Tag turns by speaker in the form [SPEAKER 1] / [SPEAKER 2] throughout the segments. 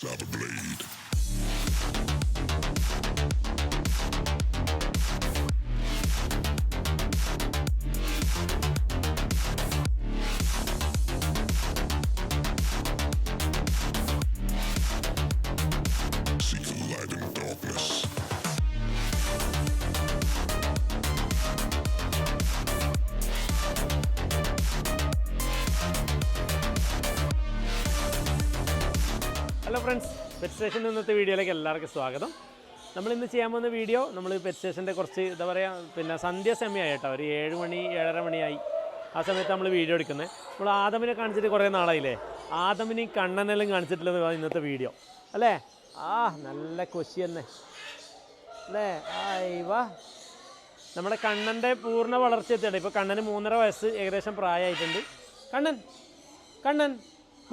[SPEAKER 1] Drop. Friends station ഇന്നത്തെ വീഡിയോയിലേക്ക് എല്ലാവർക്കും സ്വാഗതം. നമ്മൾ ഇന്ന് ചെയ്യാൻ പോകുന്ന വീഡിയോ നമ്മൾ പെറ്റ് സ്റ്റേഷന്റെ കുറച്ച് എന്താ പറയുക പിന്നെ സന്ധ്യ സമയമായി കേട്ടോ ഒരു ഏഴ് മണി ഏഴര മണിയായി ആ സമയത്ത് നമ്മൾ വീഡിയോ എടുക്കുന്നത്. നമ്മൾ ആദമിനെ കാണിച്ചിട്ട് കുറേ നാളായില്ലേ? ആദമിനെയും കണ്ണനെല്ലാം കാണിച്ചിട്ടുള്ളത് ഇന്നത്തെ വീഡിയോ. അല്ലേ? ആ നല്ല കൊശി തന്നെ. അല്ലേ? ആയിവാ നമ്മുടെ കണ്ണന്റെ പൂർണ വളർച്ച എത്തിയാണ് ഇപ്പോൾ കണ്ണന് മൂന്നര വയസ്സ് ഏകദേശം പ്രായമായിട്ടുണ്ട്. കണ്ണൻ കണ്ണൻ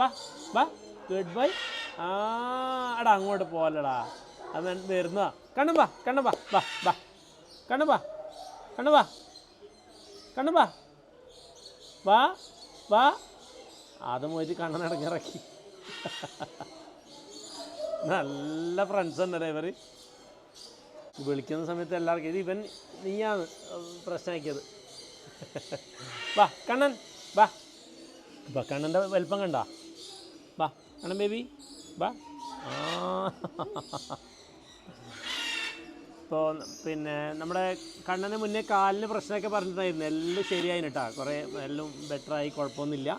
[SPEAKER 1] വാ വാ. Good bye. ആ എടാ അങ്ങോട്ട് പോലടാ അത് വരുന്നതാ. കണ്ണുമ്പാ കണ്ണുമ്പാ ബാ ബാ കണ്ണുമ്പാ കണ്ണുമ്പാ കണ്ണുമ്പാ വാ വാ. അത് കണ്ണൻ ഇറങ്ങിറക്കി നല്ല ഫ്രണ്ട്സ് ഉണ്ടല്ലേ ഇവർ വിളിക്കുന്ന സമയത്ത് എല്ലാവർക്കും ഇത് ഇവൻ നീയാണ് പ്രശ്നമാക്കിയത്. വാ കണ്ണൻ വാ. വാ കണ്ണന്റെ വലിപ്പം കണ്ട. കണ്ണൻ ബേബി ബാ ആ ഇപ്പോൾ പിന്നെ നമ്മുടെ കണ്ണന് മുന്നേ കാലിന് പ്രശ്നമൊക്കെ പറഞ്ഞിട്ടായിരുന്നു എല്ലാം ശരിയായി കേട്ടോ കുറേ എല്ലാം ബെറ്ററായി കുഴപ്പമൊന്നുമില്ല.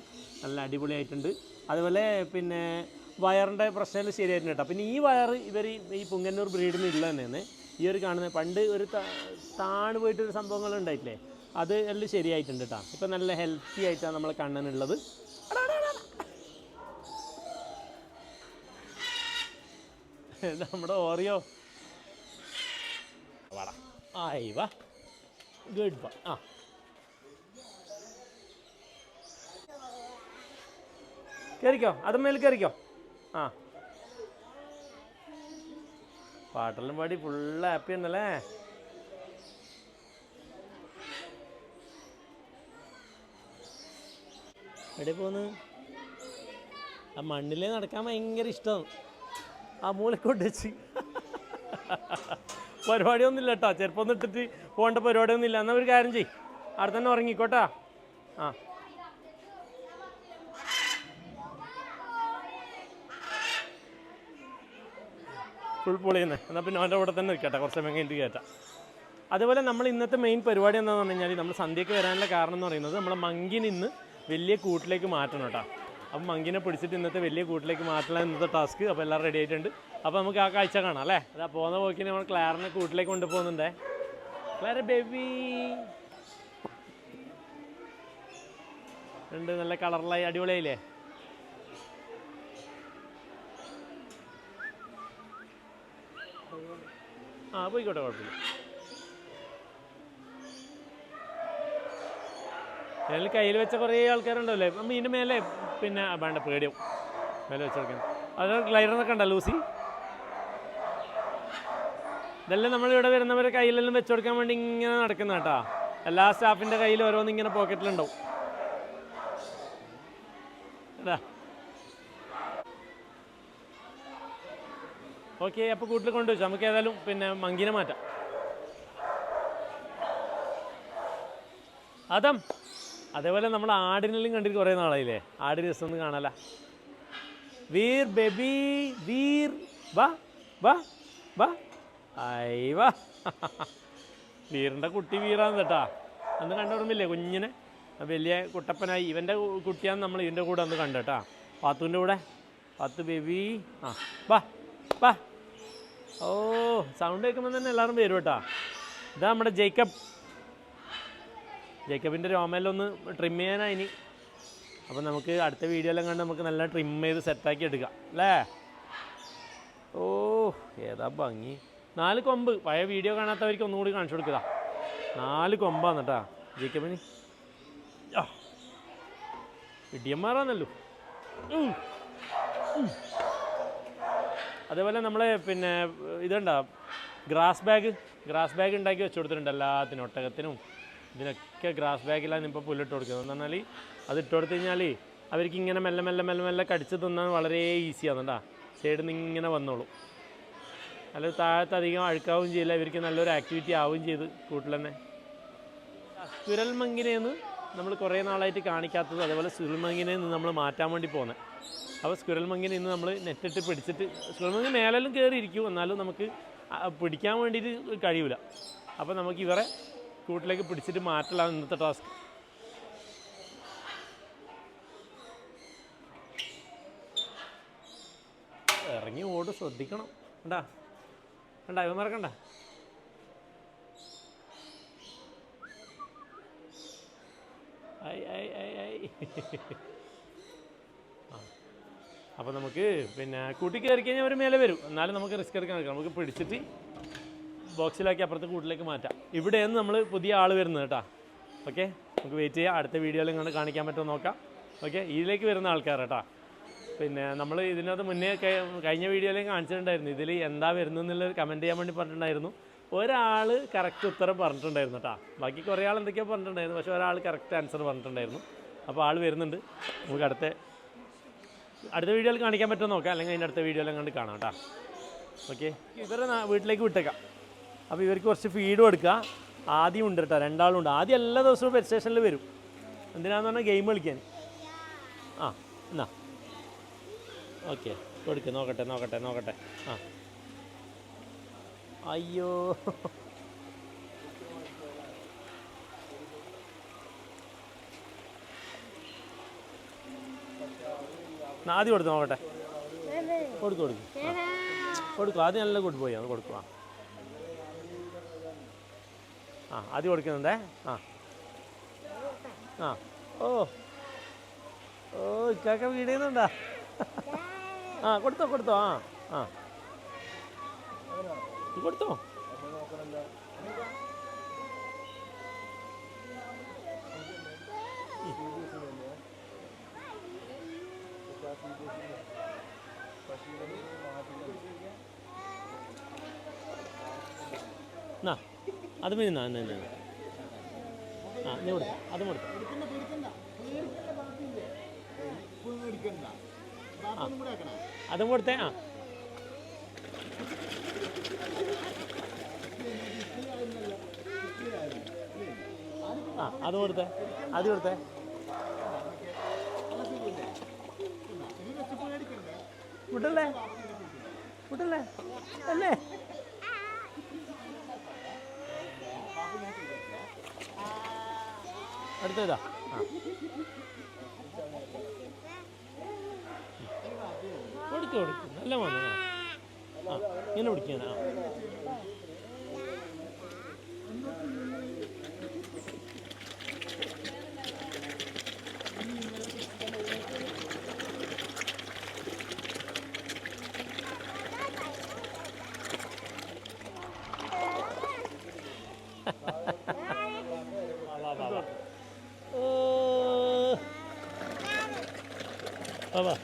[SPEAKER 1] നല്ല അടിപൊളിയായിട്ടുണ്ട്. അതുപോലെ പിന്നെ വയറിന്റെ പ്രശ്നമെല്ലാം ശരിയായിട്ടുണ്ട് കേട്ടോ പിന്നെ ഈ വയറ് ഇവർ ഈ പുങ്ങന്നൂർ ബ്രീഡിന് ഇല്ല തന്നെയാണ്. ഈ ഒരു കാണുന്നത് പണ്ട് ഒരു താണു താണ് പോയിട്ടൊരു സംഭവങ്ങൾ ഉണ്ടായിട്ടില്ലേ അത് എല്ലാം ശരിയായിട്ടുണ്ട് കേട്ടോ ഇപ്പം നല്ല ഹെൽത്തി ആയിട്ടാണ് നമ്മൾ കണ്ണനുള്ളത് എടാ, എടാ, എടാ, എടാ. നമ്മുടെ ഓറിയോ. വാ. ഗുഡ് ബൈ ആ. കയറിക്കോ അത് മേൽ കയറിക്കോ ആ. പാട്ടെല്ലാം പാടി ഫുള്ള് ഹാപ്പി ഉണ്ടല്ലേ എവിടെ പോന്ന് ആ മണ്ണിലേ നടക്കാൻ ഭയങ്കര ഇഷ്ടമാണ്. ആ മൂലക്കൊണ്ട് വെച്ച്. പരിപാടിയൊന്നും ഇല്ല കേട്ടോ ചെറുപ്പം ഇട്ടിട്ട് പോകേണ്ട പരിപാടിയൊന്നും ഇല്ല എന്നാൽ ഒരു കാര്യം ചെയ് അവിടെ തന്നെ ഉറങ്ങിക്കോട്ടാ. ആ. ഫുൾ പൊളിയുന്നത് എന്നാൽ പിന്നെ അവന്റെ കൂടെ തന്നെ നിൽക്കട്ടെ. കുറച്ച് സമയം കഴിഞ്ഞിട്ട് കയറ്റാം അതുപോലെ നമ്മൾ ഇന്നത്തെ മെയിൻ പരിപാടി എന്താണെന്ന് പറഞ്ഞു കഴിഞ്ഞാൽ നമ്മൾ സന്ധ്യയ്ക്ക് വരാനുള്ള കാരണം എന്ന് പറയുന്നത് നമ്മൾ മങ്കിന് ഇന്ന് വലിയ കൂട്ടിലേക്ക് മാറ്റണം കേട്ടോ. അപ്പം മങ്കിനെ പിടിച്ചിട്ട് ഇന്നത്തെ വലിയ കൂട്ടിലേക്ക് മാറ്റണം ഇന്നത്തെ ടാസ്ക് അപ്പോൾ എല്ലാം റെഡി ആയിട്ടുണ്ട്. അപ്പോൾ നമുക്ക് ആ കാഴ്ച കാണാം അല്ലേ? അതാ പോകുന്ന പോക്കിന് നമ്മൾ ക്ലാറിനെ കൂട്ടിലേക്ക് കൊണ്ടുപോകുന്നുണ്ടേ. ക്ലാര ബേബി ഉണ്ട് നല്ല കളറിലായി അടിപൊളിയായില്ലേ? ആ പോയിക്കോട്ടെ കുഴപ്പമില്ല. അതിൽ കയ്യിൽ വെച്ച കുറേ ആൾക്കാരുണ്ടല്ലേ. അപ്പം ഇതിന്റെ മേലെ പിന്നെ വേണ്ട പേടിയും മേലെ വെച്ചെടുക്കാൻ അത് ഗ്ലൈഡറൊക്കെ ഉണ്ടോ ലൂസി? ഇതെല്ലാം നമ്മളിവിടെ വരുന്നവരെ കയ്യിലെല്ലാം വെച്ച് കൊടുക്കാൻ വേണ്ടി ഇങ്ങനെ നടക്കുന്ന കേട്ടാ. എല്ലാ സ്റ്റാഫിന്റെ കയ്യിൽ ഓരോന്ന് ഇങ്ങനെ പോക്കറ്റിലുണ്ടാവും. ഓക്കെ അപ്പോൾ കൂട്ടിൽ കൊണ്ടുവച്ചു. നമുക്ക് ഏതായാലും പിന്നെ മങ്കിനെ മാറ്റാം. അതം അതേപോലെ നമ്മൾ ആടിനെല്ലാം കണ്ടിട്ട് കുറേ നാളായില്ലേ? ആട് രസം ഒന്നും കാണാല വീർ ബേബി വീർ വാ വാ വാ. ഐ വാ. വീറിന്റെ കുട്ടി വീറാന്ന് കേട്ടാ. അന്ന് കണ്ടോർമ്മില്ലേ കുഞ്ഞിനെ? വലിയ കുട്ടപ്പനായി. ഇവന്റെ കുട്ടിയാന്ന് നമ്മൾ ഇതിന്റെ കൂടെ ഒന്ന് കണ്ടേട്ടാ പാത്തുവിന്റെ കൂടെ. പാത്തു ബേബി. ആ വാ വാ. ഓ സൗണ്ട് കേൾക്കുമ്പോൾ തന്നെ എല്ലാവരും വരും കേട്ടാ. ഇതാ നമ്മുടെ ജേക്കബ്. ജേക്കബിന്റെ രോമയിലൊന്ന് ഒന്ന് ട്രിം ചെയ്യാനാണ് ഇനി. അപ്പോൾ നമുക്ക് അടുത്ത വീഡിയോയിലും കണ്ട് നമുക്ക് നല്ല ട്രിം ചെയ്ത് സെറ്റാക്കി എടുക്കാം അല്ലേ? ഓ ഏതാ ഭംഗി. നാല് കൊമ്പ്. പഴയ വീഡിയോ കാണാത്തവർക്ക് ഒന്നുകൂടി കാണിച്ചു കൊടുക്കുക നാല് കൊമ്പാന്ന് കേട്ടാ ജേക്കബിന്. ഉം. അതേപോലെ നമ്മൾ പിന്നെ ഇതുണ്ടാ? Grass bag. ഗ്രാസ് ബാഗ് ഉണ്ടാക്കി വെച്ചു കൊടുത്തിട്ടുണ്ട് എല്ലാത്തിനും ഒട്ടകത്തിനും. ഇതിനൊക്കെ ഗ്രാസ് ബാഗിലാണ് ഇപ്പോൾ പുല്ലിട്ട് കൊടുക്കുന്നത്. എന്ന് പറഞ്ഞാൽ അത് ഇട്ട് കൊടുത്തു കഴിഞ്ഞാൽ അവർക്ക് ഇങ്ങനെ മെല്ലെ മെല്ലെ മെല്ലെ മെല്ലെ കടിച്ച് തിന്നാൻ വളരെ ഈസിയാണ് കേട്ടോ സൈഡിൽ നിന്ന് ഇങ്ങനെ വന്നോളൂ. അല്ല താഴത്ത് അധികം അഴുക്കാവും ചെയ്യില്ല. ഇവർക്ക് നല്ലൊരു ആക്ടിവിറ്റി ആവുകയും ചെയ്ത് കൂട്ടിൽ തന്നെ. സ്കുരൽ മങ്കിനെയെന്ന് നമ്മൾ കുറേ നാളായിട്ട് കാണിക്കാത്തത് അതേപോലെ സ്കുരൽ മങ്കിനെ നിന്ന് നമ്മൾ മാറ്റാൻ വേണ്ടി പോകുന്നത് അപ്പോൾ സ്കുരൽ മങ്കിനെ ഇന്ന് നമ്മൾ നെറ്റിട്ട് പിടിച്ചിട്ട് സ്കുരൽ മങ്കി മേലെല്ലാം കയറി ഇരിക്കും എന്നാലും നമുക്ക് പിടിക്കാൻ വേണ്ടിയിട്ട് കഴിയില്ല അപ്പോൾ നമുക്ക് ഇവരെ കൂട്ടിലേക്ക് പിടിച്ചിട്ട് മാറ്റലാണ് ഇന്നത്തെ ടാസ്ക് ഇറങ്ങി ഓട് ശ്രദ്ധിക്കണം. കണ്ടാ? കണ്ട? ഇവ മറക്കണ്ട. ഐ അപ്പോൾ നമുക്ക് പിന്നെ കൂട്ടി കയറി കഴിഞ്ഞാൽ അവർ മേലെ വരും. എന്നാലും നമുക്ക് റിസ്ക് എടുക്കാൻ നമുക്ക് പിടിച്ചിട്ട് ബോക്സിലാക്കി അപ്പുറത്തെ കൂട്ടിലേക്ക് മാറ്റാം. ഇവിടെയാണ് നമ്മൾ പുതിയ ആൾ വരുന്നത് കേട്ടോ. ഓക്കെ നമുക്ക് വെയിറ്റ് ചെയ്യാം. അടുത്ത വീഡിയോയിൽ കണ്ട് കാണിക്കാൻ പറ്റുമോ നോക്കാം. ഓക്കെ ഇതിലേക്ക് വരുന്ന ആൾക്കാർ കേട്ടോ. പിന്നെ നമ്മൾ ഇതിനകത്ത് മുന്നേ കഴിഞ്ഞ വീഡിയോയിലും കാണിച്ചിട്ടുണ്ടായിരുന്നു. ഇതിൽ എന്താ വരുന്നതെന്നുള്ളത് കമന്റ് ചെയ്യാൻ വേണ്ടി പറഞ്ഞിട്ടുണ്ടായിരുന്നു. ഒരാൾ കറക്റ്റ് ഉത്തരം പറഞ്ഞിട്ടുണ്ടായിരുന്നു കേട്ടോ. ബാക്കി കുറേ ആൾ എന്തൊക്കെയോ പറഞ്ഞിട്ടുണ്ടായിരുന്നു. പക്ഷേ ഒരാൾ കറക്റ്റ് ആൻസർ പറഞ്ഞിട്ടുണ്ടായിരുന്നു. അപ്പോൾ ആൾ വരുന്നുണ്ട്. നമുക്ക് അടുത്ത അടുത്ത വീഡിയോയിൽ കാണിക്കാൻ പറ്റുമോ നോക്കാം. അല്ലെങ്കിൽ അതിന്റെ അടുത്ത വീഡിയോയിലും കണ്ട് കാണാം കേട്ടോ. ഓക്കെ ഇവരെ വീട്ടിലേക്ക് വിട്ടേക്കാം. അപ്പോൾ ഇവർക്ക് കുറച്ച് ഫീഡ് കൊടുക്കുക ആദ്യം ഉണ്ട് കേട്ടോ രണ്ടാളും ഉണ്ട് ആദ്യം എല്ലാ ദിവസവും പെറ്റ് സ്റ്റേഷനിൽ വരും. എന്തിനാന്ന് പറഞ്ഞാൽ ഗെയിം കളിക്കാൻ. ആ എന്നാ. ഓക്കെ കൊടുക്കുക നോക്കട്ടെ നോക്കട്ടെ നോക്കട്ടെ. ആ. അയ്യോ. ആദ്യം കൊടുത്ത് നോക്കട്ടെ. കൊടുക്കും കൊടുക്കും. കൊടുക്കും. ആദ്യം നല്ല കൊടുപ്പോയി പോയി അത് കൊടുക്കും ആ ആ അത് കൊടുക്കുന്നുണ്ടേ ആ. ആ. ഓ. ഓ ഇക്കാക്ക വീടുന്നുണ്ടാ ആ കൊടുത്തോ കൊടുത്തോ. ആ ആ. കൊടുത്തോ? അത് പിന്നെ എന്നാ എന്നാ. ആ നീ കൊടുത്തു അതും കൊടുത്തു അതും കൊടുത്തേ ആ. ആ അത് കൊടുത്തേ അത് കൊടുത്തേ. വിട്ടല്ലേ വിട്ടല്ലേ അല്ലേ? അടുത്തതാ. കൊടുക്ക് കൊടുക്ക്. നല്ല വന്നു ആ ഇങ്ങനെ പിടിക്കാനാ വാ, വാ.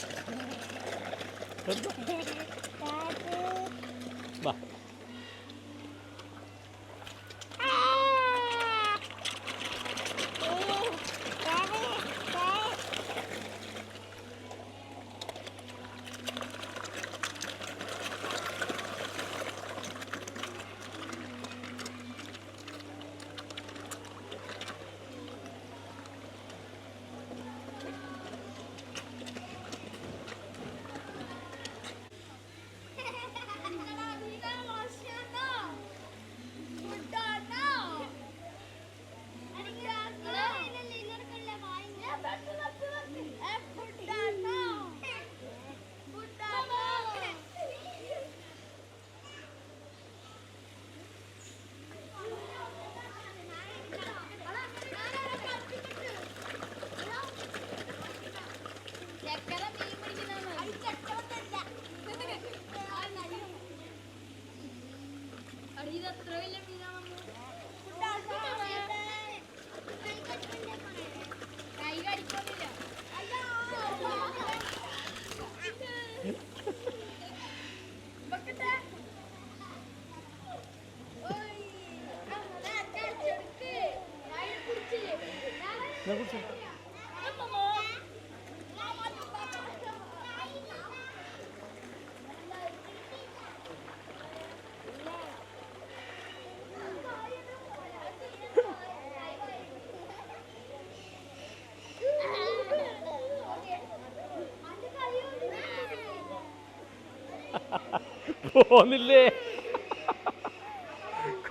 [SPEAKER 1] പോന്നില്ലേ?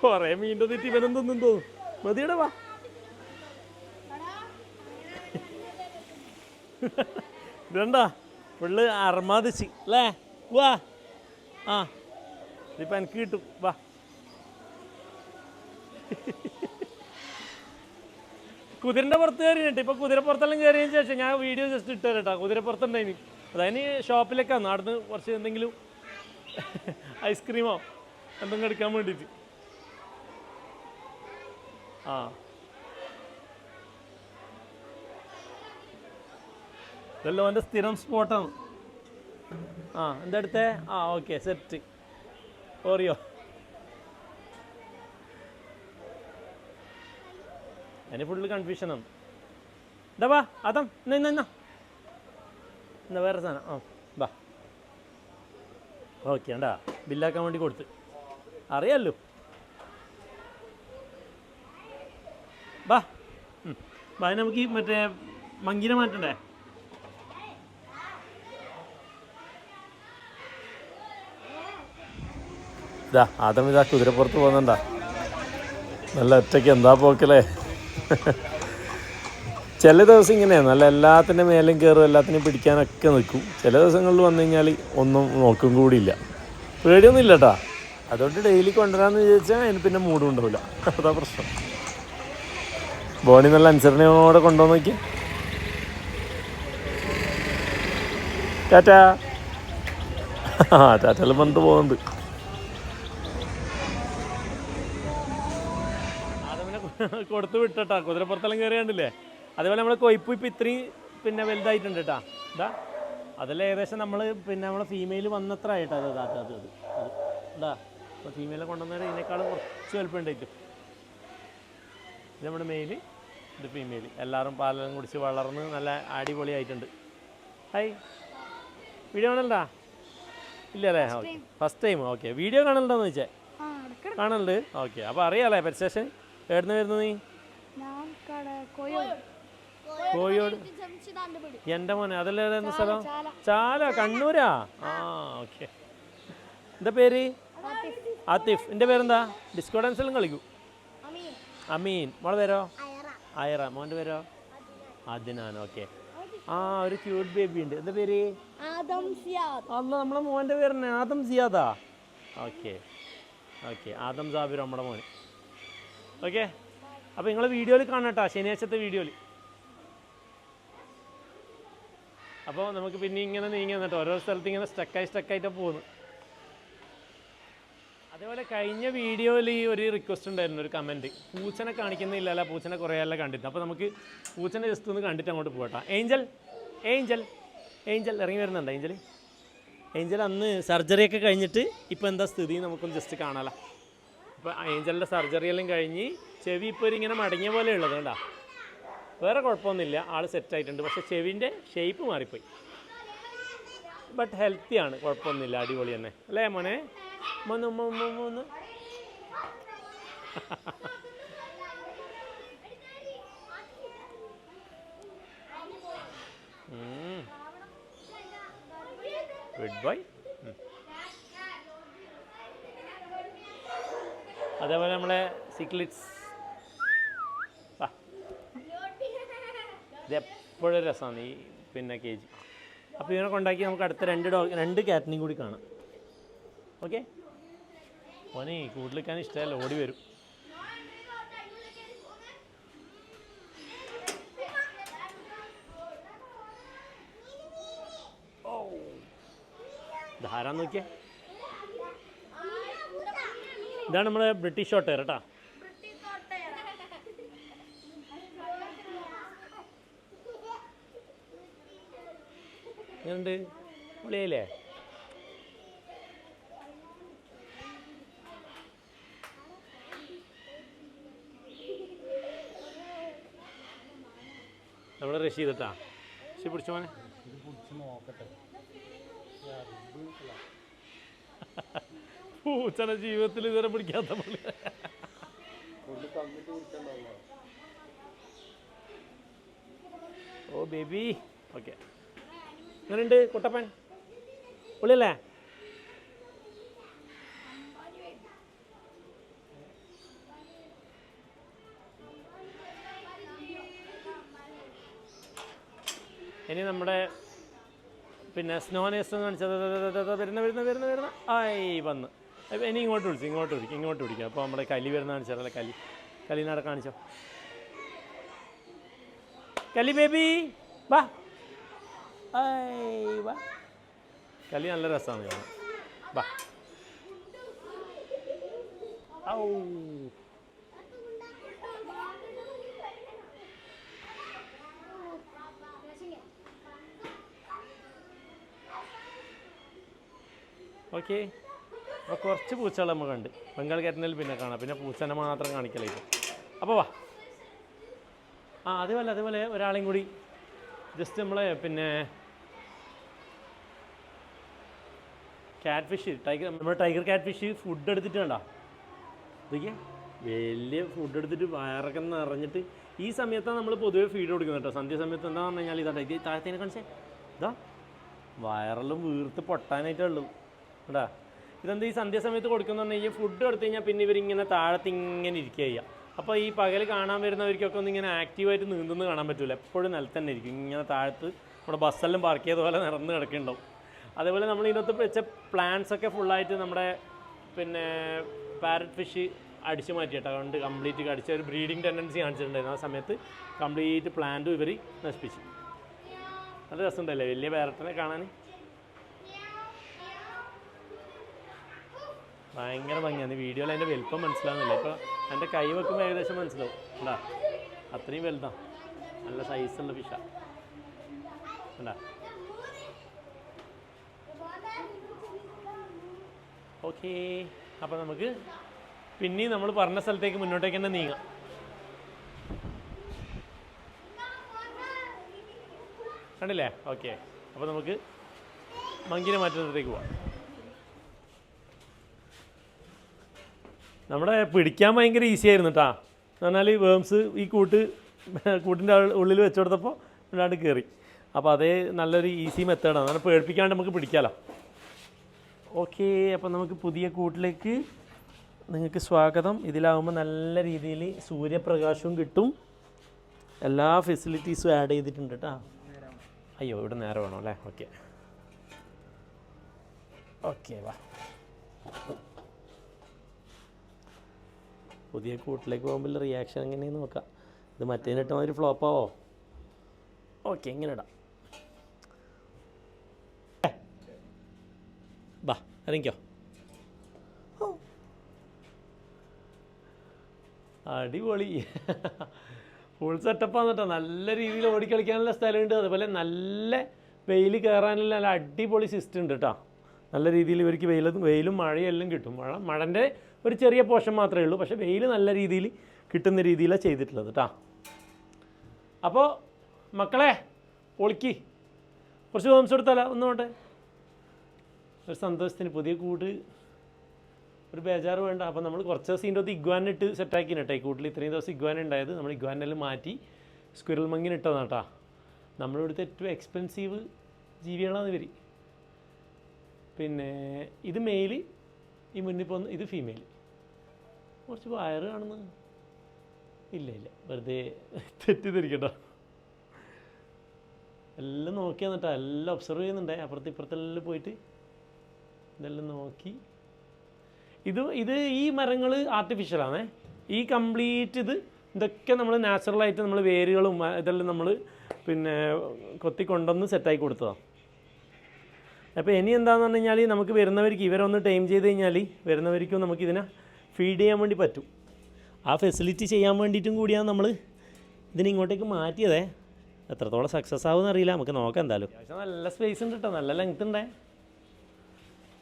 [SPEAKER 1] കൊറേ മീന്റെ തെറ്റി ഇവനെന്തെന്നും തോന്നും മതിയുടെ വാ. ഇതണ്ട ഫുള്ള് അർമാദിച്ച് അല്ലേ? വാ. ആ. ഇതിപ്പോൾ എനിക്ക് കിട്ടും. വാ. കുതിരന്റെ പുറത്ത് കയറിയിട്ട് ഇപ്പോൾ കുതിരപ്പുറത്തെല്ലാം കയറിയതിന് ശേഷം ഞാൻ വീഡിയോ ജസ്റ്റ് ഇട്ട് തരട്ടോ കുതിരപ്പുറത്തുണ്ടായിന് അതായത് ഷോപ്പിലേക്കാണ് നടന്ന് കുറച്ച് എന്തെങ്കിലും ഐസ്ക്രീമോ എന്തെങ്കിലും എടുക്കാൻ വേണ്ടിയിട്ട്. ആ. ഇതെല്ലാം എന്റെ സ്ഥിരം സ്പോട്ടാണ് ആ എന്താ അടുത്തേ ആ ഓക്കെ സെറ്റ് ഓറിയോ അതിന് ഫുള്ള് കൺഫ്യൂഷനാണ് എന്താ വാ അതം എന്നാ എന്നാ എന്നാ വേറെ സാധനം. ആ വാ. ഓക്കെ ഉണ്ടാ ബില്ലാക്കാൻ വേണ്ടി കൊടുത്ത്. അറിയാമല്ലോ ബാ വാ നമുക്ക് മറ്റേ മങ്കിനെ മാറ്റണ്ടേ? ഇതാ ആദം ഇതാ കുതിരപ്പുറത്ത് പോകുന്നുണ്ടാ. നല്ല ഒറ്റയ്ക്ക് എന്താ പോക്കല്ലേ ചില ദിവസം ഇങ്ങനെയാണ് നല്ല എല്ലാത്തിന്റെ മേലും കയറും എല്ലാത്തിനെയും പിടിക്കാനൊക്കെ നിൽക്കും. ചില ദിവസങ്ങളിൽ വന്നു കഴിഞ്ഞാൽ ഒന്നും നോക്കും കൂടിയില്ല. പേടിയൊന്നും ഇല്ല കേട്ടാ അതുകൊണ്ട് ഡെയിലി കൊണ്ടുവരാമെന്ന് വിചാരിച്ചാൽ അതിന് പിന്നെ മൂടും ഉണ്ടാവില്ല. അതാ പ്രശ്നം. ബോണി നല്ല അനുസരണയോടെ കൊണ്ടുവന്ന് നോക്കി ടാറ്റാ. ടാറ്റ ടാറ്റെല്ലാം പറഞ്ഞിട്ട് പോകുന്നുണ്ട്. കൊടുത്ത് വിട്ടട്ടാ. കുതിരപ്പുറത്തെല്ലാം കയറി കണ്ടില്ലേ? അതേപോലെ നമ്മൾ കൊയ്പ്പ് ഇപ്പം ഇത്രയും പിന്നെ വലുതായിട്ടുണ്ട് കേട്ടാ ഇതാ. അതെല്ലാം ഏകദേശം നമ്മൾ പിന്നെ നമ്മളെ ഫീമെയിൽ വന്നത്ര ആയിട്ടാ. അത് അത് അത് അത് ഇതാ. ഇപ്പോൾ ഫീമെയിലെ കൊണ്ടുവന്നവരെ ഇതിനേക്കാളും കുറച്ച് വലുപ്പം ഉണ്ടായിട്ടും. ഇത് നമ്മുടെ മെയിൽ ഇത് ഫീമെയിൽ എല്ലാവരും പാലെല്ലാം കുടിച്ച് വളർന്ന് നല്ല അടിപൊളിയായിട്ടുണ്ട്. ഹായ് വീഡിയോ കാണലാ ഇല്ല അല്ലേ okay first time okay video കാണലുണ്ടോന്ന് ചോദിച്ചേ. കാണലുണ്ട്? ഓക്കെ അപ്പോൾ അറിയാലേ പെറ്റ് സ്റ്റേഷൻ എവിടുന്ന് വരുന്നു നീ? കോഴിയോട്. എന്റെ മോനെ അതല്ലേ സ്ഥലം?
[SPEAKER 2] ചാല.
[SPEAKER 1] ചാല കണ്ണൂരാ? ആ. ഓക്കെ. എന്താ പേര്? ആത്തിഫ്. എന്റെ പേരെന്താ? ഡിസ്കോ ഡാൻസ് എല്ലാം കളിക്കൂ.
[SPEAKER 2] അമീൻ.
[SPEAKER 1] മോളെ പേരോ?
[SPEAKER 2] അയറ.
[SPEAKER 1] മോന്റെ മോന്റെ പേരോ? അദ്നാൻ. ഓക്കെ. ആ ഒരു ക്യൂട്ട് ബേബി ഉണ്ട്. എന്താ പേര്?
[SPEAKER 2] ആദം സിയാദ്.
[SPEAKER 1] അല്ല നമ്മളെ മോന്റെ പേരെന്നെ ആദം സിയാദാ? ഓക്കെ. ഓക്കെ. ആദം സാബിർ നമ്മുടെ മോന്. ഓക്കെ? അപ്പോൾ നിങ്ങൾ വീഡിയോയിൽ കാണട്ടോ ശനിയാഴ്ചത്തെ വീഡിയോയിൽ. അപ്പോൾ നമുക്ക് പിന്നെ ഇങ്ങനെ നീങ്ങി വന്നിട്ട് ഓരോ സ്ഥലത്ത് ഇങ്ങനെ സ്റ്റക്കായി സ്റ്റക്കായിട്ടാണ് പോകുന്നത്. അതേപോലെ കഴിഞ്ഞ വീഡിയോയിൽ ഈ ഒരു റിക്വസ്റ്റ് ഉണ്ടായിരുന്നു ഒരു കമന്റ് പൂച്ചനെ കാണിക്കുന്നില്ല പൂച്ചനെ കുറേ അല്ല കണ്ടിട്ട്. അപ്പോൾ നമുക്ക് പൂച്ചനെ ജസ്റ്റ് ഒന്ന് കണ്ടിട്ട് അങ്ങോട്ട് പോകട്ടോ ഏഞ്ചൽ ഏഞ്ചൽ ഏഞ്ചൽ ഇറങ്ങി വരുന്നുണ്ടോ ഏഞ്ചൽ? ഏഞ്ചൽ അന്ന് സർജറിയൊക്കെ കഴിഞ്ഞിട്ട് ഇപ്പോൾ എന്താ സ്ഥിതി നമുക്കൊന്ന് ജസ്റ്റ് കാണാലോ. ഇപ്പോൾ ഏഞ്ചലിന്റെ സർജറി എല്ലാം കഴിഞ്ഞ് ചെവി ഇപ്പോൾ ഇങ്ങനെ മടങ്ങിയ പോലെ ഉള്ളത് കേട്ടോ വേറെ കുഴപ്പമൊന്നുമില്ല. ആൾ സെറ്റ് ആയിട്ടുണ്ട്. പക്ഷേ ചെവിന്റെ ഷേപ്പ് മാറിപ്പോയി. ബട്ട് ഹെൽത്തിയാണ് കുഴപ്പമൊന്നുമില്ല. അടിപൊളി തന്നെ. അല്ലേ മോനെ? മൂന്ന് ഒന്ന് ഗുഡ് ബൈ അതേപോലെ നമ്മളെ സിക്ലിറ്റ്സ്. ഇതെപ്പോഴും രസമാണ് ഈ പിന്നെ കെ ജി അപ്പോൾ ഇവനെ കൊണ്ടാക്കി നമുക്ക് അടുത്ത രണ്ട് ഡോ രണ്ട് ക്യാറ്റിനെയും കൂടി കാണാം. ഓക്കെ? ഓനെ കൂടുതലിക്കാൻ ഇഷ്ടമല്ല ഓടി വരും. ധാരാ നോക്കിയേ? ഇതാണ് നമ്മുടെ ബ്രിട്ടീഷ് ഷോട്ട് കേട്ടോ എങ്ങനെയുണ്ട് പൊളിയായില്ലേ നമ്മൾ റഷ് ചെയ്തിട്ടാ പക്ഷെ പിടിച്ചു മോനെ? പൂച്ചയുടെ ജീവിതത്തിൽ ഇതുവരെ പിടിക്കാത്ത പുള്ളി ഓ ബേബി. ഓക്കെ. എങ്ങനെയുണ്ട് കുട്ടപ്പൻ? പുള്ളിയല്ലേ? ഇനി നമ്മുടെ പിന്നെ സ്നോനേസ് എന്ന് കാണിച്ചത് വരുന്ന വരുന്ന വരുന്ന വരുന്ന ആയി വന്ന്. അപ്പൊ ഇനി ഇങ്ങോട്ട് വിളിച്ചു ഇങ്ങോട്ട് വിളിക്കും ഇങ്ങോട്ട് വിളിക്കും അപ്പോൾ നമ്മുടെ കലി വരുന്ന കാണിച്ചാലേ കലി. കലിനട കാണിച്ചോ. കലി ബേബി വാ. വാ. കലി നല്ല രസമാണ് കാണാൻ. വാ. ഔ. ഓക്കെ. അപ്പോൾ കുറച്ച് പൂച്ചകൾ നമ്മൾ കണ്ട്. ബംഗാൾ കയറ്റുന്നതിൽ പിന്നെ കാണാം. പിന്നെ പൂച്ചനെ മാത്രം കാണിക്കലേക്ക് അപ്പോൾ വാ. ആ അതേപോലെ അതേപോലെ ഒരാളെയും കൂടി ജസ്റ്റ് നമ്മളെ പിന്നെ ക്യാറ്റ് ഫിഷ് ടൈഗർ നമ്മുടെ ടൈഗർ ക്യാറ്റ് ഫിഷ് ഫുഡ് എടുത്തിട്ട് വേണ്ട ഇതൊക്കെ വലിയ ഫുഡ് എടുത്തിട്ട് വയറൊക്കെ നിറഞ്ഞിട്ട് ഈ സമയത്താണ് നമ്മൾ പൊതുവേ ഫീഡ് കൊടുക്കുന്നത് കേട്ടോ. സന്ധ്യ സമയത്ത് എന്താ പറഞ്ഞു കഴിഞ്ഞാൽ ഇതാ ഇത് താഴത്തേനെ കാണിച്ചേ. ഇതാ. വയറെല്ലാം വീർത്ത് പൊട്ടാനായിട്ടേ ഉള്ളൂ. കേട്ടാ ഇതെന്താ ഈ സന്ധ്യാസമയത്ത് കൊടുക്കുന്ന പറഞ്ഞു കഴിഞ്ഞാൽ ഫുഡ് കൊടുത്തു കഴിഞ്ഞാൽ പിന്നെ ഇവരിങ്ങനെ താഴത്ത് ഇങ്ങനെ ഇരിക്കുക ചെയ്യുക അപ്പോൾ ഈ പകൽ കാണാൻ വരുന്നവർക്കൊക്കെ ഒന്ന് ഇങ്ങനെ ആക്റ്റീവായിട്ട് നീന്തുന്നത് കാണാൻ പറ്റില്ല എപ്പോഴും നിലത്ത് തന്നെ ഇരിക്കും. ഇങ്ങനെ താഴത്ത് നമ്മുടെ ബസ്സെല്ലാം പാർക്ക് ചെയ്ത പോലെ നിറന്ന് കിടക്കുന്നുണ്ടാവും. അതേപോലെ നമ്മൾ ഇതിനകത്ത് വെച്ച പ്ലാന്റ്സ് ഒക്കെ ഫുള്ളായിട്ട് നമ്മുടെ പിന്നെ പാരറ്റ് ഫിഷ് അടിച്ചു മാറ്റിയിട്ട്. അതുകൊണ്ട് കംപ്ലീറ്റ് അടിച്ച ഒരു ബ്രീഡിങ് ടെൻഡൻസി കാണിച്ചിട്ടുണ്ടായിരുന്നു. ആ സമയത്ത് കംപ്ലീറ്റ് പ്ലാന്റും ഇവർ നശിപ്പിച്ചു. നല്ല രസമുണ്ടല്ലേ? വലിയ പാരറ്റിനെ കാണാൻ ഭയങ്കര ഭംഗിയാണ്. വീഡിയോയിൽ അതിന്റെ വലുപ്പം മനസ്സിലാവുന്നില്ല. ഇപ്പോൾ എന്റെ കൈ വെക്കുമ്പോൾ ഏകദേശം മനസ്സിലാവും. എന്താ അത്രയും വലുതാണ് നല്ല സൈസുള്ള ഫിഷാണ് എന്താ ഓക്കേ അപ്പോൾ നമുക്ക് പിന്നെയും നമ്മൾ പറഞ്ഞ സ്ഥലത്തേക്ക് മുന്നോട്ടേക്ക് തന്നെ നീങ്ങാം. കണ്ടില്ലേ? ഓക്കെ അപ്പോൾ നമുക്ക് മങ്കിനെ മാറ്റുന്നിടത്തേക്ക് പോവാം. നമ്മുടെ പിടിക്കാൻ ഭയങ്കര ഈസി ആയിരുന്നു കേട്ടോ എന്ന് പറഞ്ഞാൽ ഈ വേംസ് ഈ കൂട്ട് കൂട്ടിന്റെ ഉള്ളിൽ വെച്ചു കൊടുത്തപ്പോൾ ഇല്ലാണ്ട് കയറി അപ്പോൾ അതേ നല്ലൊരു ഈസി മെത്തേഡാണ് അങ്ങനെ പേടിപ്പിക്കാണ്ട് നമുക്ക് പിടിക്കാമല്ലോ ഓക്കെ അപ്പോൾ നമുക്ക് പുതിയ കൂട്ടിലേക്ക് നിങ്ങൾക്ക് സ്വാഗതം. ഇതിലാവുമ്പോൾ നല്ല രീതിയിൽ സൂര്യപ്രകാശവും കിട്ടും. എല്ലാ ഫെസിലിറ്റീസും ആഡ് ചെയ്തിട്ടുണ്ട് കേട്ടോ അയ്യോ ഇവിടെ നേരെ വേണം അല്ലേ ഓക്കെ ഓക്കെ വാ. പുതിയ കൂട്ടിലേക്ക് പോകുമ്പോൾ റിയാക്ഷൻ എങ്ങനെയെന്ന് നോക്കാം. ഇത് മറ്റേനിട്ട മാതിരി ഫ്ലോപ്പാവോ ഓക്കെ ഇങ്ങനെ ഇടാം. ബാ ഓ. അടിപൊളി. ഫുൾ സെറ്റപ്പാന്ന് കേട്ടോ. നല്ല രീതിയിൽ ഓടിക്കളിക്കാനുള്ള സ്ഥലമുണ്ട്. അതുപോലെ നല്ല വെയിൽ കയറാനുള്ള നല്ല അടിപൊളി സിസ്റ്റം ഉണ്ട് കേട്ടോ. നല്ല രീതിയിൽ ഇവർക്ക് വെയിലും വെയിലും മഴയെല്ലാം കിട്ടും. മഴ മഴന്റെ ഒരു ചെറിയ പോഷൻ മാത്രമേ ഉള്ളൂ. പക്ഷേ വെയിൽ നല്ല രീതിയിൽ കിട്ടുന്ന രീതിയിലാണ് ചെയ്തിട്ടുള്ളത് കേട്ടോ അപ്പോൾ മക്കളെ പൊളിക്ക്. കുറച്ച് ഹോംസ് എടുത്താലോ? ഒന്നോട്ടെ ഒരു സന്തോഷത്തിന് പുതിയ കൂട്. ഒരു ബേജാറ് വേണ്ട. അപ്പോൾ നമ്മൾ കുറച്ച് ദിവസം ഇതിന്റെ അകത്ത് ഇഗ്വാൻ ഇട്ട് സെറ്റാക്കിന് കേട്ടോ ഈ കൂട്ടിൽ ഇത്രയും ദിവസം ഇഗ്വാൻ ഉണ്ടായത് നമ്മൾ ഇഗ്വാനെല്ലാം മാറ്റി സ്ക്വിറൽ മങ്ങിന് ഇട്ടതാണ് കേട്ടോ നമ്മളിവിടുത്തെ ഏറ്റവും എക്സ്പെൻസീവ് ജീവികളാണ് ഇവർ പിന്നെ ഇത് മെയിൽ ഈ മുന്നിൽ പോകുന്ന ഇത് ഫീമെയിൽ കുറച്ച് വയറ് കാണുന്നു ഇല്ല ഇല്ല. വെറുതെ തെറ്റിദ്ധരിക്കണ്ട. എല്ലാം നോക്കി എന്നിട്ടാ എല്ലാം ഒബ്സർവ് ചെയ്യുന്നുണ്ടേ. അപ്പുറത്ത് ഇപ്പുറത്തെല്ലാം പോയിട്ട് ഇതെല്ലാം നോക്കി. ഇത് ഇത് ഈ മരങ്ങൾ ആർട്ടിഫിഷ്യലാണേ ഈ കംപ്ലീറ്റ് ഇത് ഇതൊക്കെ നമ്മൾ നാച്ചുറലായിട്ട് നമ്മൾ വേരുകളും ഇതെല്ലാം നമ്മൾ പിന്നെ കൊത്തി കൊണ്ടുവന്ന് സെറ്റാക്കി കൊടുത്തതാണ് അപ്പോൾ ഇനി എന്താണെന്ന് പറഞ്ഞു കഴിഞ്ഞാൽ നമുക്ക് വരുന്നവർക്ക് ഇവരൊന്ന് ടൈം ചെയ്ത് കഴിഞ്ഞാൽ വരുന്നവർക്കും നമുക്ക് ഇതിനെ ഫീഡ് ചെയ്യാൻ വേണ്ടി പറ്റും. ആ ഫെസിലിറ്റി ചെയ്യാൻ വേണ്ടിയിട്ടും കൂടിയാണ് നമ്മൾ ഇതിനെ ഇങ്ങോട്ടേക്ക് മാറ്റിയതേ. എത്രത്തോളം സക്സസ് ആവുമെന്ന് അറിയില്ല. നമുക്ക് നോക്കാം എന്തായാലും. നല്ല സ്പേസ് ഉണ്ട് കേട്ടോ നല്ല ലെങ്ത് ഉണ്ടേ.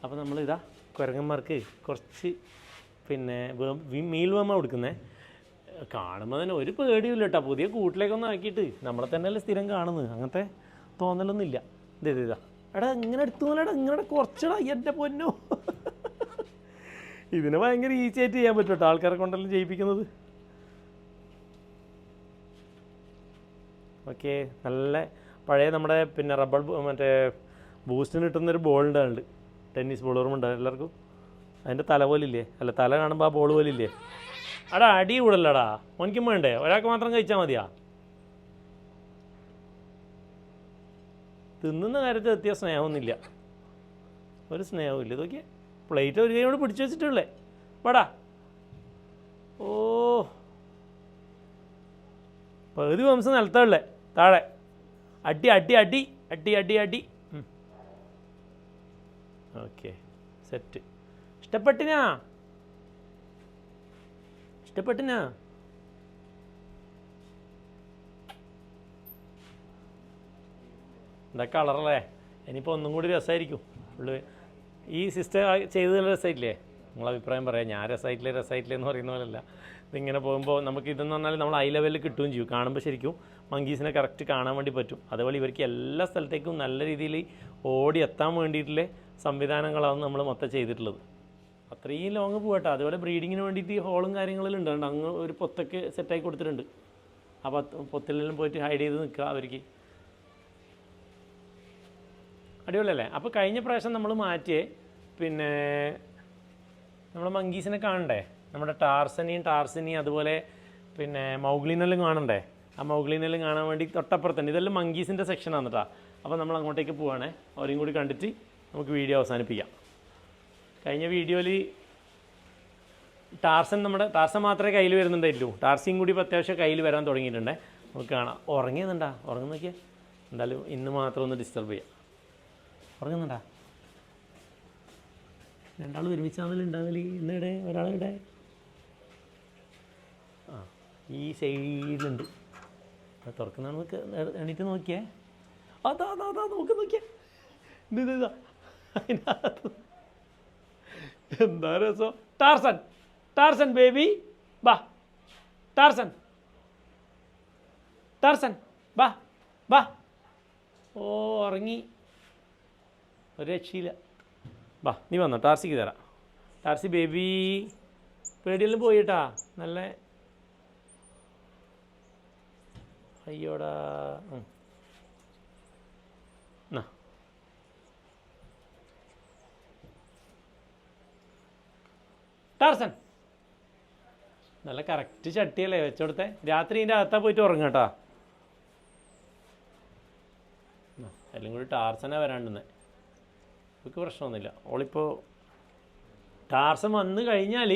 [SPEAKER 1] അപ്പോൾ നമ്മൾ ഇതാ കുരങ്ങന്മാർക്ക് കുറച്ച് പിന്നെ മീൽ വേമ കൊടുക്കുന്നേ. കാണുമ്പോൾ തന്നെ ഒരു പേടിയില്ല കേട്ടോ പുതിയ കൂട്ടിലേക്കൊന്നും ആക്കിയിട്ട് നമ്മളെ തന്നെയല്ലേ സ്ഥിരം കാണുന്നത്. അങ്ങനത്തെ തോന്നലൊന്നും ഇല്ല ഇതേ ഇതേ, എടാ ഇങ്ങനെ എടുത്തു ഇങ്ങനെ കുറച്ചടാ എന്റെ പൊന്നോ. ഇതിനെ ഭയങ്കര ഈസി ആയിട്ട് ചെയ്യാൻ പറ്റും കേട്ടോ ആൾക്കാരെ കൊണ്ടെല്ലാം ചെയ്യിപ്പിക്കുന്നത് ഓക്കെ നല്ല പഴയ നമ്മുടെ പിന്നെ റബ്ബർ മറ്റേ ബൂസ്റ്റിന് കിട്ടുന്നൊരു ബോൾ ഉണ്ടാകുന്നുണ്ട് ടെന്നീസ് ബോൾ ഓർമ്മ ഉണ്ട് എല്ലാവർക്കും? അതിന്റെ തല പോലില്ലേ? അല്ല തല കാണുമ്പോൾ ആ ബോൾ പോലില്ലേ? അടാ അടി കൂടല്ലടാ. മോനിക്കും വേണ്ടേ ഒരാൾക്ക് മാത്രം കഴിച്ചാൽ മതിയാ? തിന്നുന്ന കാര്യത്തിൽ എത്തിയ സ്നേഹമൊന്നുമില്ല. ഒരു സ്നേഹവും ഇല്ല ഇതൊക്കെ പ്ലേറ്റ് ഒരു കൈ കൊണ്ട് പിടിച്ചു വെച്ചിട്ടുള്ളേ വാടാ. ഓ. പകുതി വംശം നിലത്തുള്ളേ താഴെ. അടി അടി അടി അടി അടി അടി. ഓക്കെ. സെറ്റ്. ഇഷ്ടപ്പെട്ടിനാ? ഇഷ്ടപ്പെട്ടിനാ? എന്താ കളറല്ലേ? ഇനിയിപ്പോൾ ഒന്നും കൂടി രസമായിരിക്കും ഫുള്ള് ഈ സിസ്റ്റം ചെയ്തത് രസമായിട്ടില്ലേ നിങ്ങളെ അഭിപ്രായം പറയാം. ഞാൻ രസമായിട്ടില്ലേ രസമായിട്ടില്ലേ എന്ന് പറയുന്ന പോലല്ല ഇതിങ്ങനെ പോകുമ്പോൾ നമുക്ക് ഇതെന്ന് പറഞ്ഞാൽ നമ്മൾ ഐ ലെവലിൽ കിട്ടുകയും ചെയ്യും. കാണുമ്പോൾ ശരിക്കും മങ്കീസിനെ കറക്റ്റ് കാണാൻ വേണ്ടി പറ്റും. അതുപോലെ ഇവർക്ക് എല്ലാ സ്ഥലത്തേക്കും നല്ല രീതിയിൽ ഓടി എത്താൻ വേണ്ടിയിട്ടുള്ള സംവിധാനങ്ങളാണ് നമ്മൾ മൊത്തം ചെയ്തിട്ടുള്ളത്. അത്രയും ലോങ് പോകട്ടെ അതുപോലെ ബ്രീഡിങ്ങിന് വേണ്ടിയിട്ട് ഹോളും കാര്യങ്ങളെല്ലാം ഉണ്ട്. അങ്ങ് ഒരു പൊത്തൊക്കെ സെറ്റാക്കി കൊടുത്തിട്ടുണ്ട്. അപ്പോൾ പത്ത് പൊത്തിലെല്ലാം പോയിട്ട് ഹൈഡ് ചെയ്ത് നിൽക്കുക അവർക്ക്. അടിപൊളിയല്ലേ? അപ്പോൾ കഴിഞ്ഞ പ്രാവശ്യം നമ്മൾ മാറ്റിയേ പിന്നെ നമ്മൾ മങ്കീസിനെ കാണണ്ടേ? നമ്മുടെ ടാർസനിയും ടാർസിനിയും അതുപോലെ പിന്നെ മൗഗ്ലിനെല്ലാം കാണണ്ടേ? ആ മൗഗ്ലിനെല്ലാം കാണാൻ വേണ്ടി തൊട്ടപ്പുറത്തുണ്ട്. ഇതെല്ലാം മങ്കീസിന്റെ സെക്ഷനാണ് കേട്ടോ അപ്പോൾ നമ്മൾ അങ്ങോട്ടേക്ക് പോവാണേ. അവരെയും കൂടി കണ്ടിട്ട് നമുക്ക് വീഡിയോ അവസാനിപ്പിക്കാം. കഴിഞ്ഞ വീഡിയോയിൽ ടാർസൻ നമ്മുടെ ടാർസൻ മാത്രമേ കയ്യിൽ വരുന്നുണ്ടായിട്ടുള്ളൂ. ടാർസിയും കൂടി അത്യാവശ്യം കയ്യിൽ വരാൻ തുടങ്ങിയിട്ടുണ്ടേ. നമുക്ക് കാണാം. ഉറങ്ങിയതുണ്ടാ ഉറങ്ങുന്നൊക്കെ? എന്തായാലും ഇന്ന് മാത്രം ഒന്ന് ഡിസ്റ്റർബ് ചെയ്യാം. ഉറങ്ങുന്നുണ്ടാ? രണ്ടാൾ ഒരുമിച്ചാണല്ലോ ഉണ്ടാവൽ. ഇന്നിടെ ഒരാളിവിടെ ആ ഈ സൈഡിലുണ്ട്. അത് തുറക്കുന്നതാണ് നമുക്ക് എണീറ്റ് നോക്കിയേ. അതാ അതാ അതാ നോക്ക് നോക്കിയേ. എന്താ രസം? Tarzan Tarzan baby. ബാ. ടാർസൻ ടാർസൻ ബാ. ബാ. ഓ ഉറങ്ങി. ഒരു രക്ഷയില്ല. ബാ നീ വന്നോ ടാർസിക്ക് തരാം. ടാർസി ബേബി പേടിയെല്ലാം പോയിട്ടാ നല്ല അയ്യോടാ. ടാർസൻ നല്ല കറക്റ്റ് ചട്ടിയല്ലേ വെച്ചോടുത്തെ. രാത്രി ഇതിന്റെ അകത്താ പോയിട്ട് ഉറങ്ങാം കേട്ടോ. എല്ലാം കൂടി ടാർസനാണ് വരാണ്ടെന്ന്. ഇവർക്ക് പ്രശ്നമൊന്നുമില്ല. ഓളിപ്പോൾ ടാർസം വന്നു കഴിഞ്ഞാൽ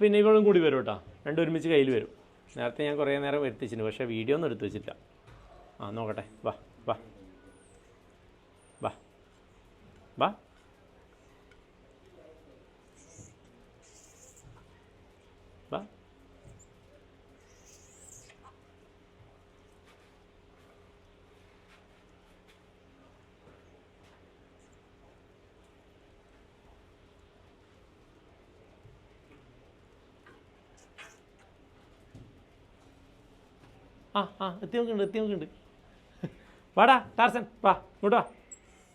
[SPEAKER 1] പിന്നെ ഇവളും കൂടി വരും കേട്ടോ. രണ്ടും ഒരുമിച്ച് കയ്യിൽ വരും. നേരത്തെ ഞാൻ കുറേ നേരം വരുത്തിച്ചിട്ടുണ്ട് പക്ഷേ വീഡിയോ ഒന്നും എടുത്തു വെച്ചിട്ടില്ല. ആ നോക്കട്ടെ. വാ വാ. വാ. വാ. ആ ആ എത്തി നോക്കുന്നുണ്ട് എത്തി നോക്കുന്നുണ്ട് വാടാ ടാർസൻ വാ ഇങ്ങോട്ട് വാ.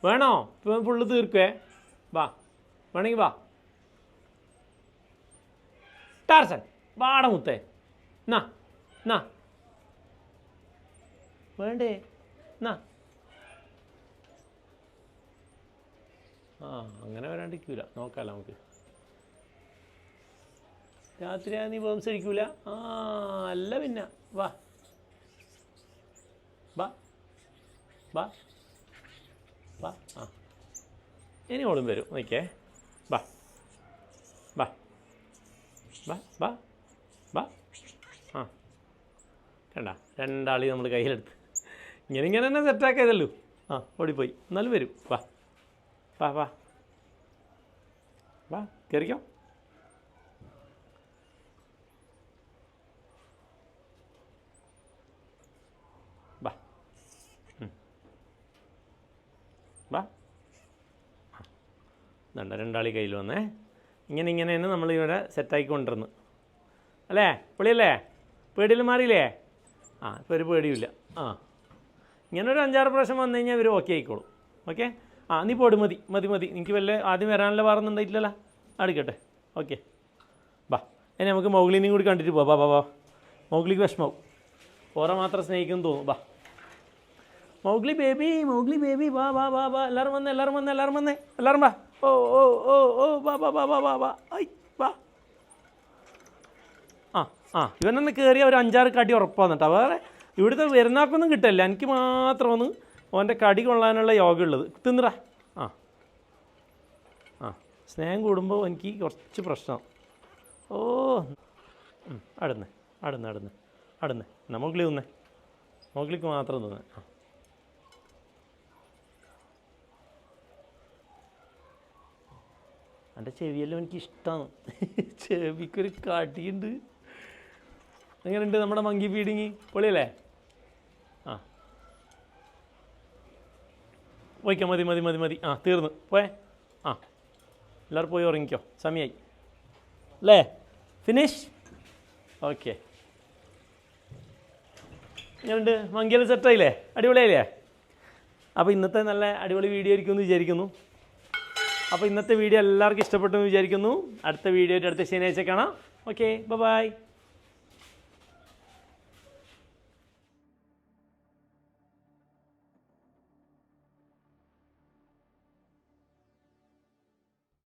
[SPEAKER 1] വേണോ? ഇപ്പം ഫുള്ള് തീർക്കുവേ. വാ വേണമെങ്കിൽ വാ. ടാർസൻ വാട മുത്തേ. നാ നാ. വേണ്ടേ? നാ. ആ അങ്ങനെ വരാണ്ടിരിക്കൂല. നോക്കാമല്ലോ നമുക്ക്. രാത്രിയാ നീ ബോംസ് അടിക്കൂല ആ അല്ല പിന്നെ. വാ. വാ വാ വാ ആ. ഇനി ഓളും വരും. നോക്കിയേ. വാ വാ വാ വാ വാ ആ. കണ്ട? രണ്ടാളി നമ്മൾ കയ്യിലെടുത്ത്. ഇങ്ങനെ ഇങ്ങനെ തന്നെ സെറ്റാക്കിയതല്ലോ ആ ഓടിപ്പോയി. എന്നാലും വരും. വാ വാ വാ വാ കയറിക്കോ വാ ഉം. വാ ദണ്ട രണ്ടാളി കയ്യിൽ വന്നേ. ഇങ്ങനെ ഇങ്ങനെ തന്നെ നമ്മൾ ഇവിടെ സെറ്റാക്കി കൊണ്ടുവന്ന് അല്ലേ? പൊളിയല്ലേ പേടിയിൽ മാറിയില്ലേ? ആ ഇപ്പോൾ ഒരു പേടിയില്ല ആ. ഇങ്ങനെ ഒരു അഞ്ചാറ് പ്രാവശ്യം വന്നു കഴിഞ്ഞാൽ ഇവർ ഓക്കെ ആയിക്കോളും. ഓക്കെ ആ നീ പോട് മതി മതി മതി. എനിക്ക് വല്ല ആദ്യം വരാനുള്ള വാറൊന്നുണ്ടായിട്ടില്ലല്ലോ അടുക്കട്ടെ ഓക്കെ ബാ ഇനി നമുക്ക് മൗഗ്ലിനെയും കൂടി കണ്ടിട്ട് പോവാം. ബാ ബാ ബാ. മൗഗ്ലിക്ക് വിഷമാവും. ഓറെ മാത്രം സ്നേഹിക്കും തോന്നും. ബാ. മൗഗ്ലി ബേബി മൗഗ്ലി ബേബി വാ വാ വാ വാ. എല്ലാവരും വന്നേ എല്ലാവരും വന്നേ എല്ലാവരും വന്നേ എല്ലാവരും വാ. ഓ ഓ ഓ ഓ വാ വാ വാ വാ വാ വാ. ഐ വാ. ആ ആ ഇവനൊന്ന് കയറിയ ഒരു അഞ്ചാറ് കടി ഉറപ്പാണ് കേട്ടോ വേറെ ഇവിടുത്തെ വരുന്നാക്കൊന്നും കിട്ടില്ല എനിക്ക് മാത്രം ഒന്ന് ഓന്റെ കടി കൊള്ളാനുള്ള യോഗ ഉള്ളത് തിന്നറ ആ. ആ സ്നേഹം കൂടുമ്പോൾ എനിക്ക് കുറച്ച് പ്രശ്നം. ഓ. അടുന്ന് അടുന്ന് അടുന്ന് അടുന്ന് എന്നാ മുകളിൽ തിന്നേ മുകളിലേക്ക് മാത്രം തിന്നേ ആ. എന്റെ ചെവിയെല്ലാം എനിക്ക് ഇഷ്ടമാണ് ചെവിക്കൊരു കാട്ടിയുണ്ട് എങ്ങനെയുണ്ട് നമ്മുടെ മങ്കി ഫീഡിങ്? പൊളിയല്ലേ? ആ. പോയിക്കോ മതി മതി മതി മതി. ആ തീർന്നു. പോയേ. ആ. എല്ലാവരും പോയി ഉറങ്ങിക്കോ. സമയമായി അല്ലേ? ഫിനിഷ്? ഓക്കെ. എങ്ങനെയുണ്ട്? മങ്കിയെല്ലാം സെറ്റായില്ലേ? അടിപൊളിയായില്ലേ? അപ്പോൾ ഇന്നത്തെ നല്ല അടിപൊളി വീഡിയോ ആയിരിക്കുമെന്ന് വിചാരിക്കുന്നു. അപ്പോൾ ഇന്നത്തെ വീഡിയോ എല്ലാവർക്കും ഇഷ്ടപ്പെട്ടു എന്ന് വിചാരിക്കുന്നു. അടുത്ത വീഡിയോ അടുത്ത ശനിയാഴ്ച കാണാം. Okay bye